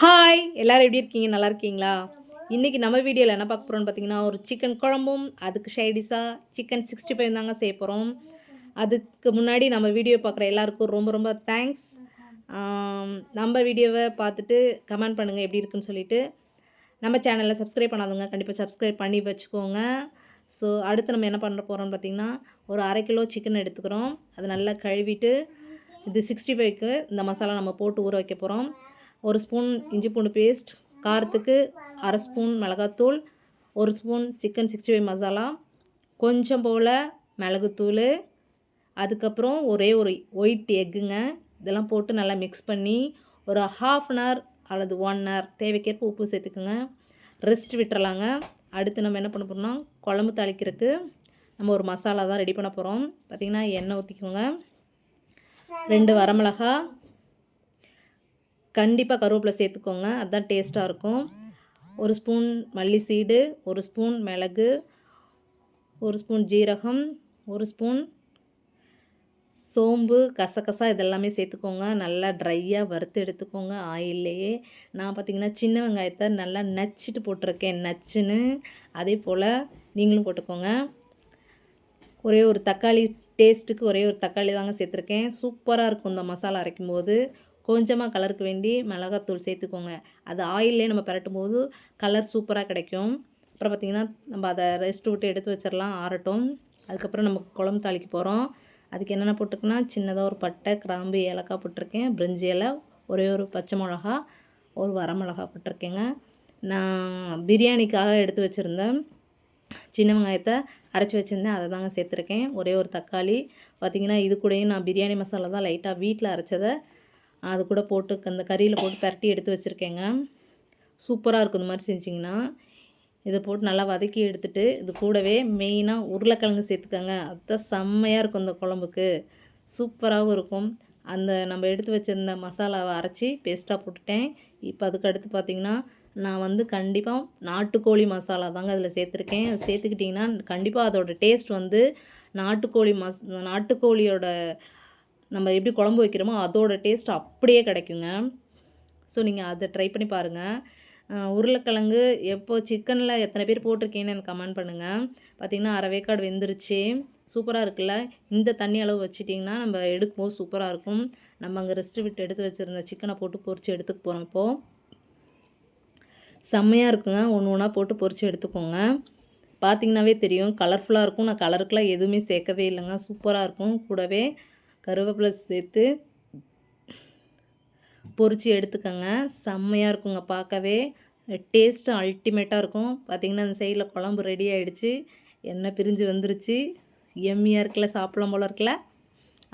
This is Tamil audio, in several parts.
ஹாய் எல்லோரும் எப்படி இருக்கீங்க? நல்லா இருக்கீங்களா? இன்றைக்கி நம்ம வீடியோவில் என்ன பார்க்க போகிறோம்னு பார்த்தீங்கன்னா ஒரு சிக்கன் குழம்பும் அதுக்கு ஷைடிஸாக சிக்கன் சிக்ஸ்டி ஃபைவ் தாங்க செய்ய போகிறோம் அதுக்கு முன்னாடி நம்ம வீடியோ பார்க்குற எல்லாருக்கும் ரொம்ப ரொம்ப தேங்க்ஸ் நம்ம வீடியோவை பார்த்துட்டு கமெண்ட் பண்ணுங்கள் எப்படி இருக்குன்னு சொல்லிட்டு. நம்ம சேனலில் சப்ஸ்கிரைப் பண்ணாதவங்க கண்டிப்பாக சப்ஸ்கிரைப் பண்ணி வச்சுக்கோங்க. ஸோ அடுத்து நம்ம என்ன பண்ண போகிறோம்னு பார்த்திங்கன்னா ஒரு அரை கிலோ சிக்கன் எடுத்துக்கிறோம். அதை நல்லா கழுவிட்டு இது சிக்ஸ்டி ஃபைவ்க்கு இந்த மசாலா நம்ம போட்டு ஊற வைக்க போகிறோம் ஒரு ஸ்பூன் இஞ்சி பூண்டு பேஸ்ட் காரத்துக்கு அரை ஸ்பூன் மிளகாத்தூள் ஒரு spoon chicken sixty five masala கொஞ்சம் போல் மிளகுத்தூள் அதுக்கப்புறம் ஒரே ஒரு ஒயிட் எக்குங்க. இதெல்லாம் போட்டு நல்லா மிக்ஸ் பண்ணி ஒரு ஹாஃப் அன் ஹவர் அல்லது ஒன் ஹவர் தேவைக்கேற்ப உப்பு சேர்த்துக்குங்க. ரெஸ்ட் விட்டுறலாங்க. அடுத்து நம்ம என்ன பண்ண போகிறோம்னா குழம்பு தாளிக்கிறதுக்கு நம்ம ஒரு மசாலா தான் ரெடி பண்ண போகிறோம் பார்த்திங்கன்னா எண்ணெய் ஊற்றிக்கோங்க ரெண்டு வரமிளகா கண்டிப்பாக கருவேப்பிலை சேர்த்துக்கோங்க. அதுதான் டேஸ்ட்டாக இருக்கும். ஒரு ஸ்பூன் மல்லி சீடு ஒரு ஸ்பூன் மிளகு ஒரு ஸ்பூன் ஜீரகம் ஒரு ஸ்பூன் சோம்பு கசகசா இதெல்லாமே சேர்த்துக்கோங்க. நல்லா ட்ரையாக வறுத்து எடுத்துக்கோங்க ஆயில்லையே. நான் பார்த்திங்கன்னா சின்ன வெங்காயத்தை நல்லா நச்சுட்டு போட்டிருக்கேன். நச்சுன்னு. அதே போல் நீங்களும் போட்டுக்கோங்க. ஒரே ஒரு தக்காளி டேஸ்ட்டுக்கு ஒரே ஒரு தக்காளி தாங்க சேர்த்துருக்கேன். சூப்பராக இருக்கும் இந்த மசாலா அரைக்கும்போது. கொஞ்சமாக கலருக்கு வேண்டி மிளகாத்தூள் சேர்த்துக்கோங்க. அது ஆயிலே நம்ம பரட்டும் போது கலர் சூப்பராக கிடைக்கும். அப்புறம் பார்த்திங்கன்னா நம்ம அதை ரெஸ்ட் விட்டு எடுத்து வச்சிடலாம் ஆறட்டும். அதுக்கப்புறம் நம்ம குழம்பு தாளிக்க போகிறோம் அதுக்கு என்னென்ன போட்டுக்குன்னா சின்னதாக ஒரு பட்டை கிராம்பு ஏலக்காய் போட்டிருக்கேன். பிரிஞ்சி இலை ஒரே ஒரு பச்சை மிளகா ஒரு வரமிளகா போட்டிருக்கேங்க. நான் பிரியாணிக்காக எடுத்து வச்சுருந்தேன் சின்ன வெங்காயத்தை அரைச்சி வச்சுருந்தேன். அதை தாங்க சேர்த்துருக்கேன். ஒரே ஒரு தக்காளி. பார்த்திங்கன்னா இது கூடயும் நான் பிரியாணி மசாலா தான் லைட்டாக வீட்டில் அரைச்சதை அது கூட போட்டு அந்த கறியில் போட்டு பரட்டி எடுத்து வச்சுருக்கேங்க. சூப்பராக இருக்கும் இந்த மாதிரி செஞ்சிங்கன்னா. இதை போட்டு நல்லா வதக்கி எடுத்துகிட்டு இது கூடவே மெயினாக உருளைக்கிழங்கு சேர்த்துக்கோங்க. அதுதான் செம்மையாக இருக்கும் இந்த குழம்புக்கு. சூப்பராகவும் இருக்கும். அந்த நம்ம எடுத்து வச்சுருந்த மசாலாவை அரைச்சி பேஸ்ட்டாக போட்டுட்டேன். இப்போ அதுக்கு அடுத்து பார்த்திங்கன்னா நான் வந்து கண்டிப்பாக நாட்டுக்கோழி மசாலா தாங்க அதில் சேர்த்துருக்கேன். அது சேர்த்துக்கிட்டிங்கன்னா கண்டிப்பாக அதோடய டேஸ்ட் வந்து நாட்டுக்கோழி மஸ் நாட்டுக்கோழியோட நம்ம எப்படி குழம்பு வைக்கிறோமோ அதோட டேஸ்ட் அப்படியே கிடைக்குங்க. ஸோ நீங்கள் அதை ட்ரை பண்ணி பாருங்கள் உருளைக்கிழங்கு எப்போ சிக்கனில் எத்தனை பேர் போட்டிருக்கீங்கன்னு எனக்கு கமெண்ட் பண்ணுங்கள் பார்த்திங்கன்னா அரை வேக்காடு வெந்துருச்சு. சூப்பராக இருக்குல்ல? இந்த தண்ணி அளவு வச்சிட்டிங்கன்னா நம்ம எடுக்கும்போது சூப்பராக இருக்கும். நம்ம அங்கே ரெஸ்ட்டு விட்டு எடுத்து வச்சுருந்த சிக்கனை போட்டு பொறிச்சு எடுத்துக்க போகிறோம் இப்போது செம்மையாக இருக்குங்க. ஒன்று ஒன்றா போட்டு பொறிச்சு எடுத்துக்கோங்க. பார்த்திங்கனாவே தெரியும் கலர்ஃபுல்லாக இருக்கும். நான் கலருக்கெலாம் எதுவுமே சேர்க்கவே இல்லைங்க. சூப்பராக இருக்கும். கூடவே கருவேப்பிலை சேர்த்து பொறிச்சு எடுத்துக்கோங்க. செம்மையாக இருக்குங்க பார்க்கவே. டேஸ்ட்டு அல்டிமேட்டாக இருக்கும். பார்த்திங்கன்னா அந்த சைடில் குழம்பு ரெடி ஆகிடுச்சு எண்ணெய் பிரிஞ்சு வந்துருச்சு. எம்மியாக இருக்குல்ல சாப்பிடலாம் போல் இருக்குல்ல?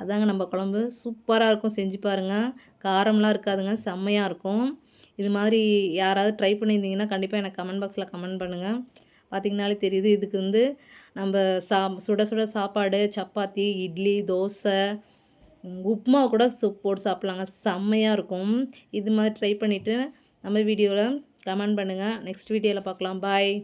அதாங்க நம்ம குழம்பு. சூப்பராக இருக்கும். செஞ்சு பாருங்கள் காரம்லாம் இருக்காதுங்க. செம்மையாக இருக்கும். இது மாதிரி யாராவது ட்ரை பண்ணியிருந்தீங்கன்னா கண்டிப்பாக எனக்கு கமெண்ட் பாக்ஸில் கமெண்ட் பண்ணுங்கள் பார்த்திங்கனாலே தெரியுது. இதுக்கு வந்து நம்ம சா சுட சுட சாப்பாடு சப்பாத்தி இட்லி தோசை உப்புமா கூட சூப் போட்டு சாப்பிட்லாங்க. செம்மையாக இருக்கும். இது மாதிரி ட்ரை பண்ணிவிட்டு நம்ம வீடியோவில் கமெண்ட் பண்ணுங்கள் நெக்ஸ்ட் வீடியோவில் பார்க்கலாம். பாய்